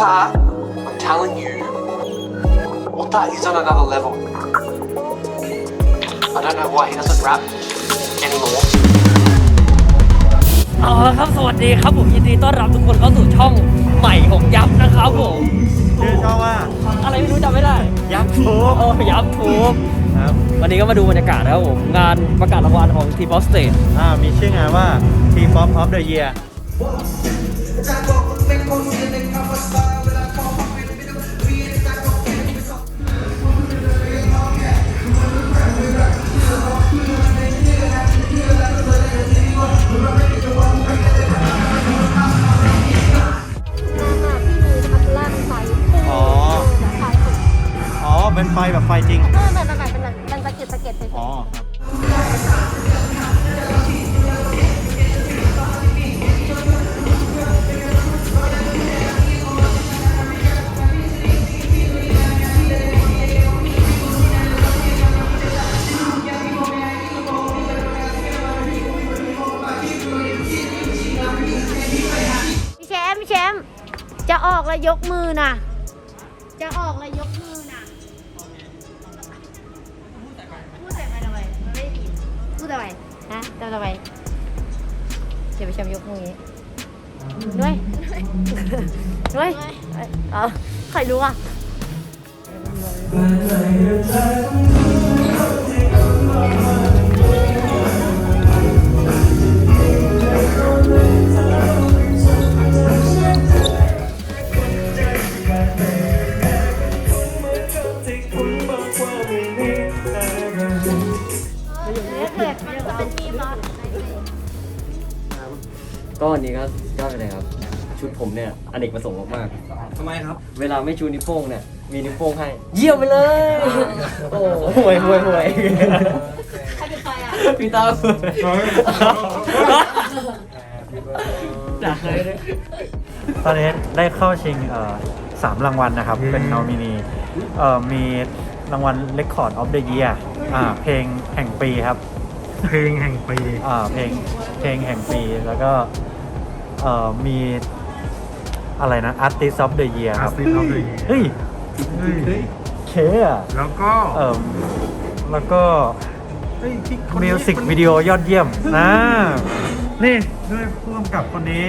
Otta, I'm telling you, Otta is on another level. I don't know why he doesn't rap anymore. เอาละครับสวัสดีครับผมยินดีต้อนรับทุกคนเข้าสู่ช่องใหม่ของยับนะครับผมชื่อช่องว่าอะไรไม่รู้จำไม่ได้ยักษ์ทูบเออยับทูบครับวันนี้ก็มาดูบรรยากาศนะครับผมงานประกาศรางวัลของทีบอสเตทอ่ามีชื่องานว่า Team Pop of the Year ที่มี พั ออกแล้วยกมือนะ จะออกแล้วยกมือนะพูดแต่ไปทำไมมันไม่ได้ยินพูดแต่ไปฮะทำไมเดี๋ยวพี่แชมป์ยกมืออย่างนี้ด้วยด้วยเออใครรู้อะ ก็วันนี้ก็ก็เป็นไงครับ ชุดผมเนี่ยอเนกประสงค์มากๆทำไมครับเวลาไม่ชูนิ้วโป้งเนี่ยมีนิ้วโป้งให้ เยี่ยมไปเลย โอ้ห่วยห่วยห่วยใครเป็นใครอะพี่ตาด่าเลย ตอนนี้ได้เข้าชิงเอ่อสามรางวัลนะครับ เป็นนอมินีเอ่อมีรางวัล Record of the Year อ่าเพลงแห่งปีครับ เพลงแห่งปี อ่าเพลงเพลงแห่งปีแล้วก็ เอ่อมีอะไรนะ Artist of the Year ครับ Artist of the Year เฮ้ย เฮ้ยเคอะแล้วก็เอ่อแล้วก็เฮ้ยพี่คนนี้มิวสิกวิดีโอยอดเยี่ยมนะนี่ด้วยพ่วงกับคนนี้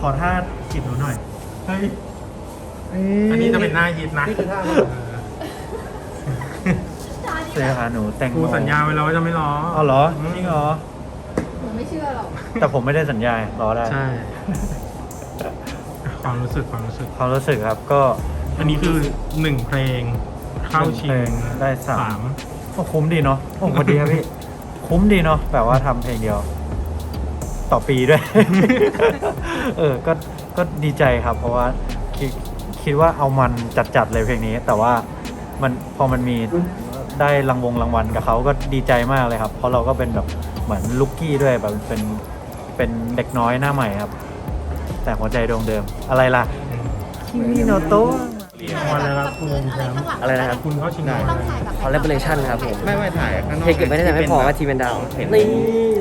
ขอท่าจิบหนูหน่อย เฮ้ย อันนี้จะเป็นหน้าฮิตนะเสียหาหนูแต่งครูสัญญาไว้แล้วว่าจะไม่ร้องอ๋อเหรอจริงเหรอหนูไม่ เชื่อหรอกแต่ผมไม่ได้สัญญารอได้ ใช่ ความรู้สึกความรู้สึก ความรู้สึกครับก็อันนี้คือหนึ่งเพลง เข้าชิเพลงงได้สาสามมก็คุ้มดีเนาะโอ้พอดีครับพี่ คุ้มดีเนาะแบบว่าทำเพลงเดียว ต่อปีด้วย เออ ก็ก็ดีใจครับ เพราะว่าคิดคิดว่าเอามันจัดๆเลยเพลงนี้ แต่ว่ามันพอมันมีได้รางวงรางวัลกับเขาก็ดีใจมากเลยครับ เพราะเราก็เป็นแบบ เหมือนลุกกี้ด้วยแบบเป็นเป็นเด็กน้อยหน้าใหม่ครับ แต่หัวใจดวงเดิมอะไรล่ะคิมิโนโตะรางวัลอะไรครับคุณแชมป์อะไรนะครับคุณเข้าชิงรางวัลต้องอะไรถ่ายแบบคอลเลบเรชันครับผมไม่ไม่ถ่ายข้างนอกเพลงเก็บไม่ได้แต่ไม่พอว่าทีมเป็นดาวนี่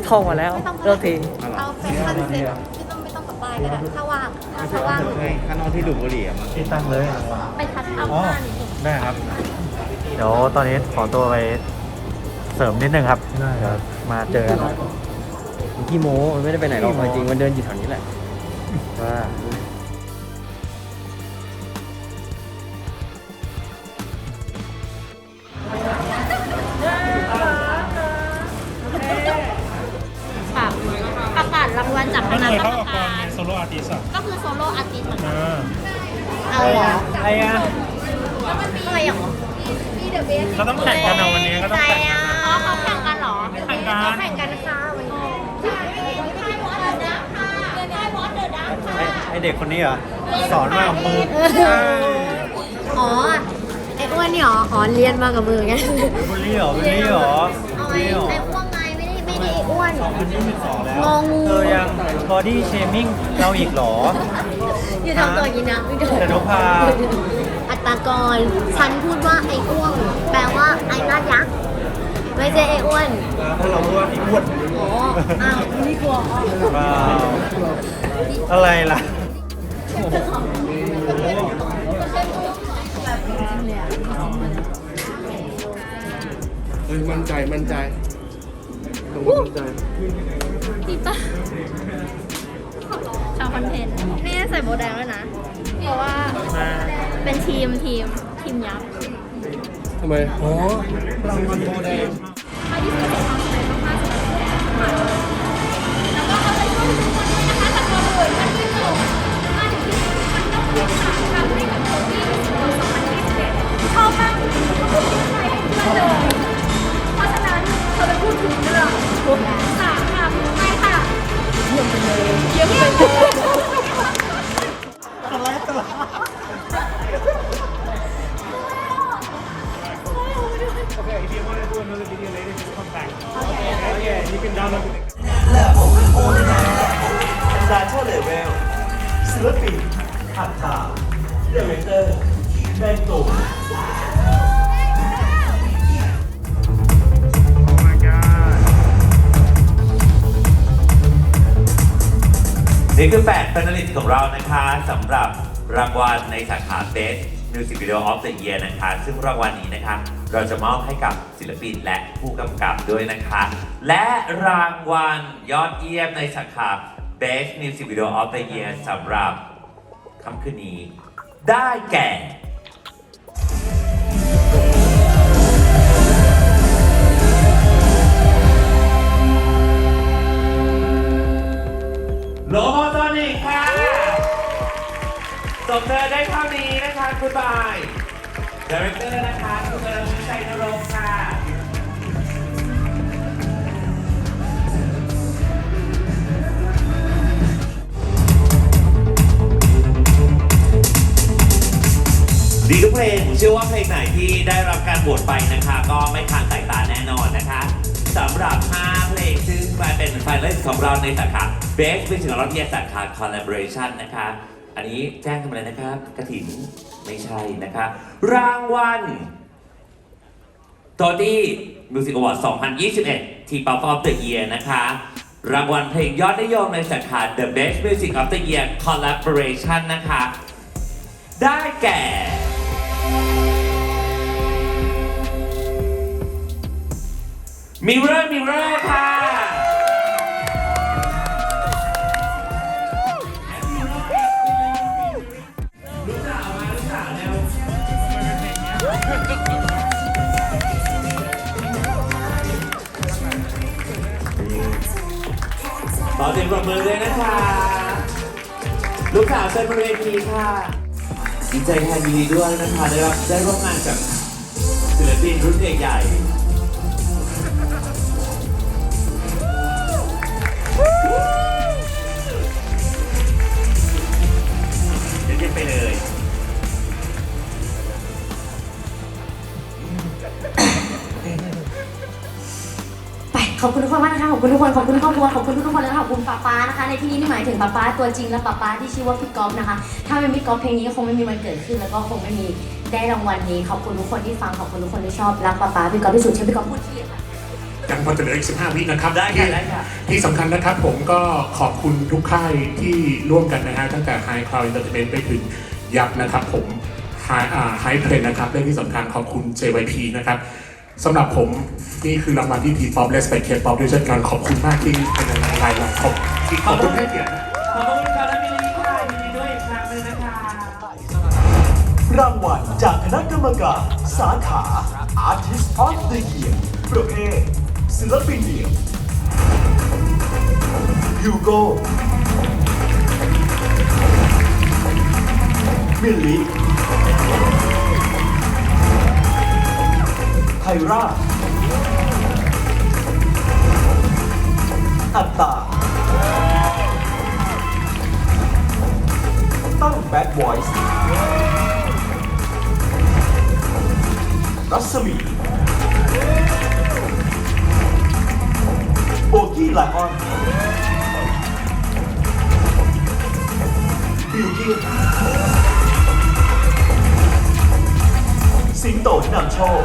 ท่องมาแล้วไม่ต้องเลิกทีเอาเป็นคอนเซ็ปต์ไม่ต้องไม่ต้องกับป้ายก็ได้ถ้าว่างถ้าถ้าว่างใช่ข้างนอกที่ดูดบุหรี่อะมันที่ตั้งเลยไปทัดเอาอ๋อผ้านิดนึงได้ครับเดี๋ยวตอนนี้ขอตัวไป เสริมนิดนึงครับได้ครับมาเจอกันพี่โมมันไม่ได้ไปไหนหรอกจริงๆมันเดินอยู่แถวนี้แหละว่าค่ะประกาศรางวัลจากคณะกรรมการโซโล่อาร์ติสต์ก็คือโซโล่อาร์ติสต์เหมือนกันอ่าเอาเหรออะไรอะอะไรอย่างมีเดอะเบสเขาต้องแข่งกันเอาวันนี้ก็ต้องแข่งกันอ๋อ เขาแข่งกันเหรอแข่งกันเขาแข่งกันค่ะวันนี้ใช่ใช่วอเดอร์ดักค่ะใช่วอเดอร์ดักค่ะไอ้ไอเด็กคนนี้เหรอ สอนมากับมืออ๋อไอ้อ้วนนี่เหรออ๋อเรียนมากับมือไงบุลลี่เหรอบุลลี่เหรอเอาบุลไอ้ลี่เหรอไอ้อ้วนไงไม่ได้ไม่ได้ไอ้อ้วนมันยี่สิบสองแล้วงองูเธอยังบอดี้เชมิ่งเราอีกเหรออย่าทำตัวอย่างนี้นะไม่ได้แต่นกพาอัตตากร ฉันพูดว่าไอ้อ้วนแปลว่าไอ้หน้ายักษ์ ไม่ใช่ไอ้อ้วน ถ้าเราพูดว่าอีอ้วนอ๋อ อ้าว นี่กลัวอ๋อว้าวอะไรล่ะโอ้เฮ้ยมั่นใจมั่นใจต้องมั่นใจจริงปะชาวคอนเทนต์นี่ใส่โบแดงด้วยนะ เพราะว่าเป็นทีมทีมทีมยักษ์ ทำไม อ๋อรางวัลโบแดง ศิลปินอัดข่าเดเรเตอร์แบงตูนี่คือ8 finalist ของเรานะคะสำหรับรางวัลในสาขา Best Music Video of the Year นะคะ ซึ่งรางวัลนี้นะคะ เราจะมอบให้กับศิลปินและผู้กำกับด้วยนะคะ และรางวัลยอดเยี่ยมในสาขา Best Music Video of the Year สำหรับคำคืนนี้ ได้แก่ Best Visual วิทยาศาสตร์ค่ะ Collaboration นะคะ อันนี้แจ้งทำอะไรนะครับกระถิ่นไม่ใช่นะคะ รางวัลโตตี้มิวสิกอวอร์ด2021 ที่ป๊อปออฟเดอะเยียนะคะ รางวัลเพลงยอดนิยมในสาขา The Best Music of the Year Collaboration นะคะ ได้แก่มิเรอร์มิเรอร์ค่ะ เสียงปรบมือเลยนะคะ ลูกสาวเชิญบนเวทีค่ะดีใจแทนยินดีด้วยนะคะได้รับได้ร่วมงานกับศิลปินรุ่นใหญ่ๆเดี๋ยวเรียกไปเลย ขอบคุณทุกคนมากนะคะขอบคุณทุกคนขอบคุณครอบครัวขอบคุณทุกๆคนแล้วก็ขอบคุณป๊าป๊านะคะ ในที่นี้นี่หมายถึงป๊าป๊าตัวจริงและป๊าป๊าที่ชื่อว่าพี่ก๊อฟนะคะ ถ้าไม่มีก๊อฟเพลงนี้ก็คงไม่มีวันเกิดขึ้น แล้วก็คงไม่มีได้รางวัลนี้ขอบคุณทุกคนที่ฟังขอบคุณทุกคนที่ชอบรักป๊าป๊าพี่ก๊อฟที่สุดใช่พี่ก๊อฟพูดที่ค่ะ ยังพอจะเหลืออีก 15 วินะครับได้ค่ะที่ได้ค่ะ ที่สำคัญนะครับผมก็ขอบคุณทุกค่ายที่ร่วมกันนะฮะตั้งแต่ High Cloud Entertainment ไปถึงยับนะครับผม High อ่า High Trend นะครับและที่สำคัญขอบคุณ JYP นะครับ สำหรับผมนี่คือรางวัลที่ T-POP Respect K-POP ด้วยเช่นกันขอบคุณมากที่เป็นรายละขอบขอบคุณให้เกียรติขอบคุณค่ะและมิลลิค่ะยินดีด้วยอีกครั้งหนึงนะคะรางวัลจากคณะกรรมการสาขา Artist of the Year ประเภทศิลปินเดี่ยวยูโกมิลลิ ไทราอัตตา ตั้งแบดบอยส์รัศมีโบกี้ไลออนบิลกิ้นสิงโตนำโชค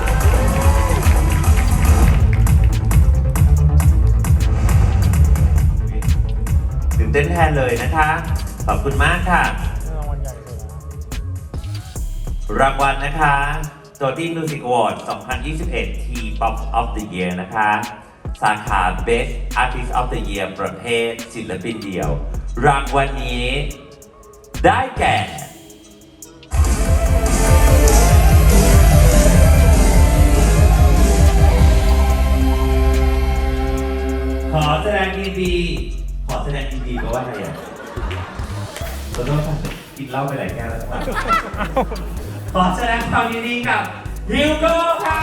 เต้นแทนเลยนะคะ ขอบคุณมากค่ะ รางวัลรางวัลนะคะตัวที่ Music Award 2021 T Pop of the Year นะคะ สาขา Best Artist of the Year ประเภทศิลปินเดี่ยว รางวัลนี้ ได้แก่ ขอแสดงยินดี อแสดงยินดีแปลว่าอะไรอะขอโทษค่ะกินเหล้าไปหลายแก้วแล้วครับขอแสดงความยินดีกับฮิวโก้ค่ะ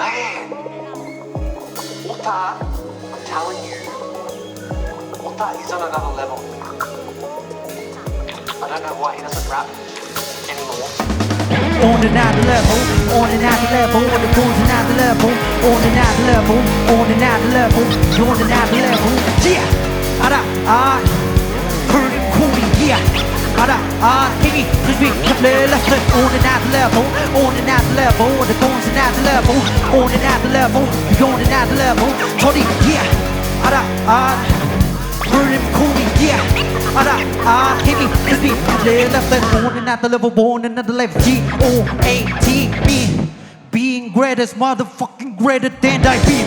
Man, Ota, I'm telling you, Ota is on another level. I don't know why he doesn't rap anymore. On another level, on another level, on the cool another level, on another level, on another level, on another level. Yeah, ada, ah, pretty cool, yeah. Ada, ah, higgy, crispy, couple left, on another level, on another level, on the cool another level, on another level, on another level. Tony, yeah, ada, ah. Pretty cool, yeah. Ada, ah, hit me, hit me, couple left, on another level, on another level. G O A T me, being greatest, motherfucking greater than I be.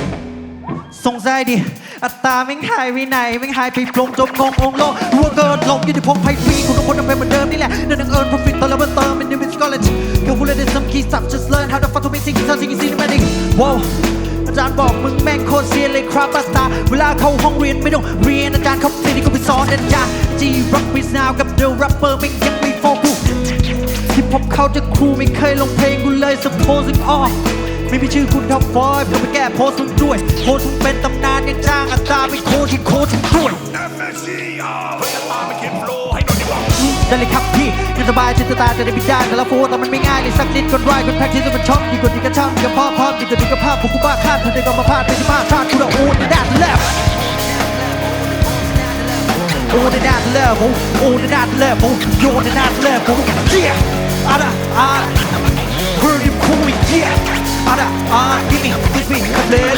สงสัยดิอัตตาแม่งหายไปไหนแม่งหายไปปลงจมงงองโลกรัวเกินลงอยู่ในพงไพ่ปีคุณทุกคนยังเป็นเหมือนเดิมนี่แหละเดินดังเอิญ profit ตอนเราเติม in the mid college เกี่ยวกับเรื่อง some key stuff just learn how to fuck to make things sound singing cinematic wow อาจารย์บอกมึงแม่งโคตรเซียนเลยครับบัสตาเวลาเข้าห้องเรียนไม่ต้องเรียนอาจารย์เขาสิ่งที่กูไปสอนนะจ๊ะ G rock b e a t now กับ The Rapper แม่งยังไม่โฟกูฮิปฮอปเขาจะครูไม่เคยลงเพลงกูเลย supposing all ไม่มีชื่อคุณท็อปฟอยเพื่อไปแก้โพสต์มึงด้วย โพสต์มึงเป็นตำนานยังจ้างอัตราไปโคที่โคตรด้วยได้เลยครับพี่ ยังสบายจิตตาจะได้บิดได้แต่ละโฟแต่มันไม่ง่ายเลยสักนิดคนร้ายคนแพ็กที่จะมันช็อกดีกว่าดีกระช่ำดีกว่าพ่อพร้อมดีกว่าดีกระภาพผมกูบ้าคาดเธอได้ก็มาพลาดไม่ใช่พลาดชาติกูละโอ้ในด้านแล้ว On the next level, on the next level, you're on the next level, yeah. Ada, ah, heard him calling yeah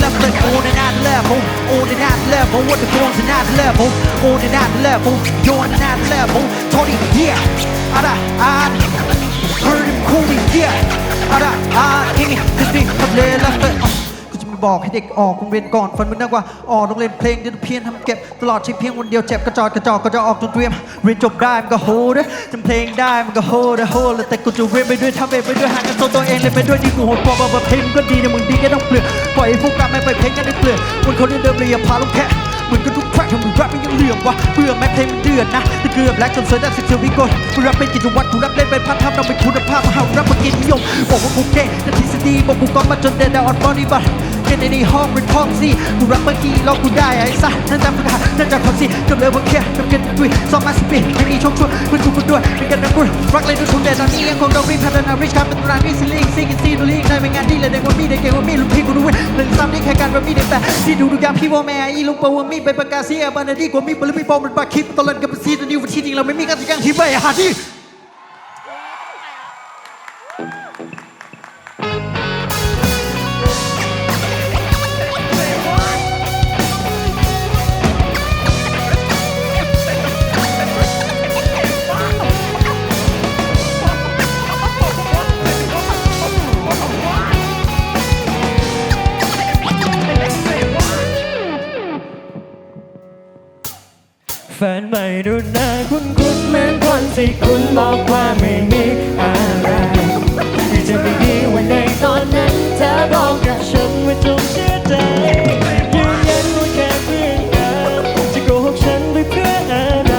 left, play on the next level, on the next level, what the on the next level, on the next level, you're on the next level, Tony, yeah. Ada, ah, heard him cool, yeah. Ada, ah, give me, give บอกให้เด็กออกโรงเรียนก่อนฝันมึงนึกว่าออกโรงเรียนเพลงเดี๋ยวเพี้ยนทำเก็บตลอดชีวิตเพียงวันเดียวเจ็บกระจอดกระจอกก็จะออกจนเตรียมเรียนจบได้มันก็โหดจำเพลงได้มันก็โหดโหดแต่กูจะเรียนไปด้วยทำเองไปด้วยหากันโซตัวเองเลยไปด้วยดีกูโหดกว่าแบบเพลงก็ดีนะมึงดีก็ต้องเปลือกปล่อยให้พวกกลับไม่ไปเพลงกันได้เปลือกคนคนเดิมเลยอย่าพาลงแค่เหมือนกันทุกแทร็กทำมึงแรปมันยังเหลื่อมวะเบื่อแม้เพลงมันเดือดนะแต่เกือบแลกจนเสือได้สิบเสือวิโกนกูรับเป็นกิจวัตรกูรับเล่นเป็นพาร์ททม์เราเป็นคุณภาพมหารับมากินนิยมบอกว่ากูเก่งแต่ทฤษฎีบอกกูก้อนมาจนเดดาวออนบอดี้บัต นในห้องเป็นท้องสิกูรักเมื่อกี้ล้วกูได้ไอ้สัสนั่นจำฝึกหัดนั่นจากคนสิจำเลยว่าแค่จำเกินดุยสองมาสิบปีไม่มีช่องช่วยเพื่อนกูกูด้วยเป็นกันนะกูรักเลยด้วยทุนแต่ตอนนี้ยังคงต้องรีบพัฒนาริชครับเป็นตำนานวิสิลิงซิงกินซีดูลิงในเป็นงานที่เลยเด็กว่ามีเด็กเก่งว่ามีลูกพี่กูด้วยหนึ่งซ้ำนี่แค่การว่ามีเด็กแต่ที่ดูดูยามพี่ว่าแม่อีลูกปว่ามีไปประกาศเสียบันดีกว่ามีบริมีปอมมันปากคิดตลอดกับซีตัวนี้วันที่จริงเราไม่มีการที่ยังที่ไปหาที่ แฟนใหม่ดูหน้าคุ้นคุ้นเหมือนคนที่คุณบอกว่าไม่มีอะไรที่จะไม่ดีวันในตอนนั้นเธอบอกกับฉันว่าจงเชื่อใจยืนยันว่าแค่เพื่อนกันจะโกหกฉันไปเพื่ออะไร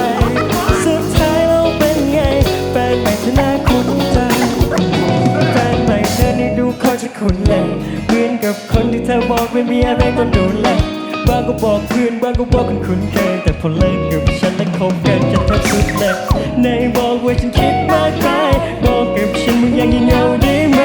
สุดท้ายเราเป็นไง แฟนใหม่เธอน่าคุ้นใจแฟนใหม่เธอนี่ดูเขาจะคุ้นเลยเหมือนกับคนที่เธอบอกไม่มีอะไรต้องดูแล บางก็บอกเพื่อนบางก็บอกคนคุ้นเคยแต่พอเลิกกับฉันและคบกันจะแทบสุดเลยในบอกว่าฉันคิดมากไปบอกกับฉันมึงยังยิ่งเหงาได้ไหม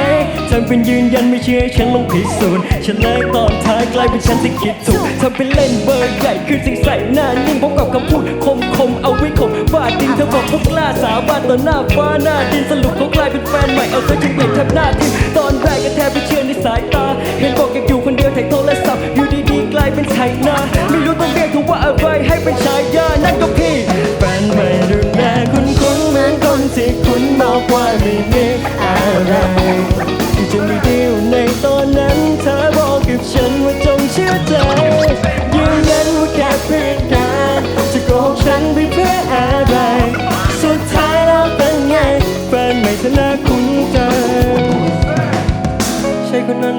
ทำเป็นยืนยันไม่เชื่อฉันลงพิสูจน์ฉันเลยตอนท้ายกลายเป็นฉันที่คิดถูกทำเป็นเล่นเบอร์ใหญ่ขึ้นสิ่งใส่หน้านิ่งพบกับคำพูดคมคมเอาไว้ข่มฟาดดินเธอบอกพวกกล้าสาบานต่อหน้าฟ้าหน้าดินสรุปเขากลายเป็นแฟนใหม่เอาเธอจนเปลี่ยนแทบหน้าทิ่ตอนแรกก็แทบไม่เชื่อในสายตาเห็นบอก็นไทยนะไม่รู้ต้องเรียกเธอว่าอะไรให้เป็นชายานั่นก็พี่แฟนไม่ดูแลคุณคุ้นเหมือนคนที่คุณมากว่าไม่มีอะไรจึมี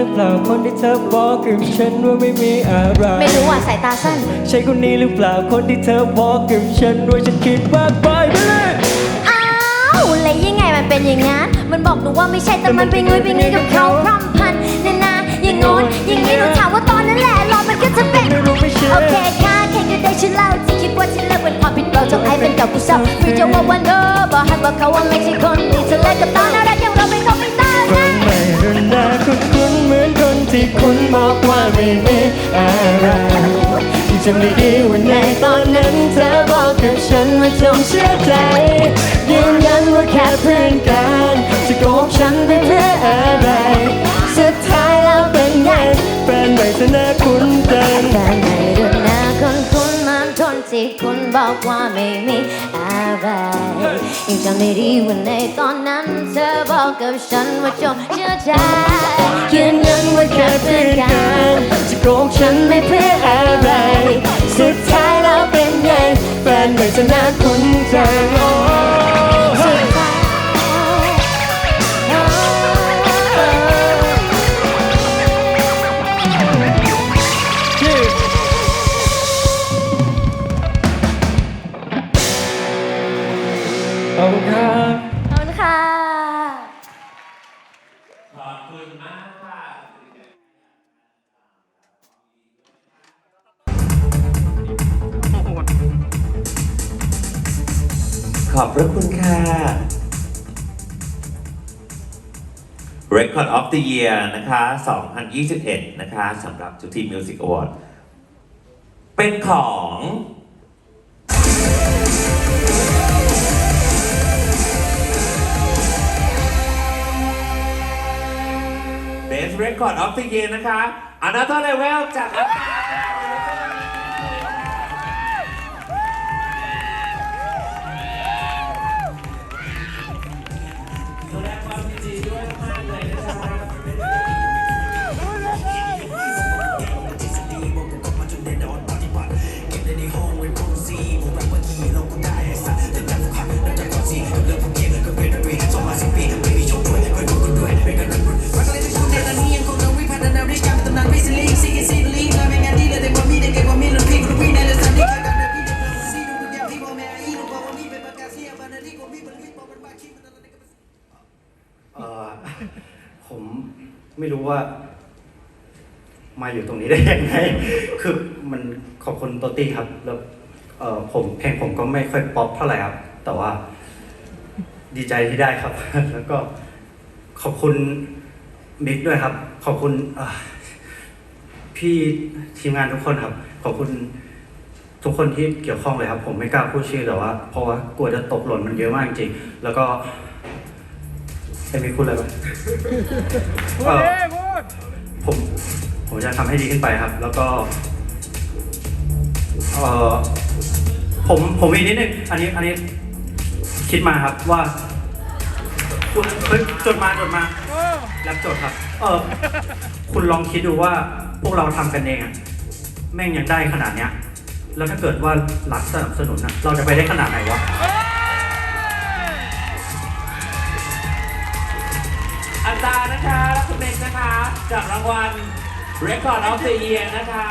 อเปล่าคนที่เธอบอกกับฉันว่าไม่มีอะไรไม่รู้ว่าสายตาสั้น ใช่คนนี้หรือเปล่าคนที่เธอบอกกับฉันว่าฉันคิดมากไปไปเลยอ้าวแล้วยังไงมันเป็นอย่างงั้น มันบอกหนูว่าไม่ใช่แต่มันไปงุยไปงี้กับเขาพร่ำพันนานาอย่างงนอย่างนี้หนูถามว่าตอนนั้นแหละรอมันก็จะเป็นไม่รู้ไม่เชื่อโอเคค่ะแค่ก็ได้ฉันเล่าที่คิดว่าที่เลิกเป็นความผิดเราจงไอเป็นกับกูเศร้าไม่จะว่าวันเดอร์บอกหันว่าเขาว่าไม่ใช่คนดีเธอเล่นกับตาน่ารักอย่าง เราไม่เขาไม่ตายคนใหม่รุ่นหน้าคุ้นคุ้นเหมือนคนที่คุณบอกว่าไม่มีอะไรจำได้ดีว่าในตอนนั้นเธอบอกกับฉันว่าจงเชื่อใจยืนยันว่าแค่เพื่อนกันจะโกหกฉันไปเพื่ออะไรสุดท้ายแล้วเป็นไงแฟนใหม่เธอหน้าคุ้นจังแต่ในเรื่องหน้าคนคุณมันคนที่คุณบอกว่าไม่มี อะไรยังจำได้ดีวันในตอนนั้นเธอบอกกับฉันว่าจบเชื่อใจยืนยันว่าแค่เพื่อนกันจะโกงฉันไม่เพื่ออะไร สุดท้ายแล้วเป็นไงแฟนไม่เธอหน้าคุ้นจั ขอบคุณมากค่ะขอบพระคุณค่ะ Record of the Year นะคะ 2021 นะคะสำหรับ Tutti Music Award เป็นของ Record of the Year นะคะ Another Level จาก ผมไม่รู้ว่า มาอยู่ตรงนี้ได้ยังไง คือมันขอบคุณโตตี้ครับ แล้วเออผมเพลงผมก็ไม่ค่อยป๊อปเท่าไหร่ครับ แต่ว่า ดีใจที่ได้ครับ แล้วก็ขอบคุณมิกด้วยครับ ขอบคุณพี่ทีมงานทุกคนครับ ขอบคุณทุกคนที่เกี่ยวข้องเลยครับ ผมไม่กล้าพูดชื่อแต่ว่า เพราะว่ากลัวจะตกหล่นมันเยอะมากจริง แล้วก็ ไอ้มิกพูดอะไรบ้างเอ่อผมผมจะทำให้ดีขึ้นไปครับ แล้วก็เออผมผมมีนิดนึงอันนี้อันนี้คิดมาครับว่าคุณเฮ้ยจดมาจดมารับจดครับ เออคุณลองคิดดูว่าพวกเราทำกันเองอะแม่งยังได้ขนาดเนี้ย แล้วถ้าเกิดว่าหลักสนับสนุนอะเราจะไปได้ขนาดไหนวะอาจารย์นะคะและคุณเอกนะคะ จากรางวัล Record of the Year นะคะ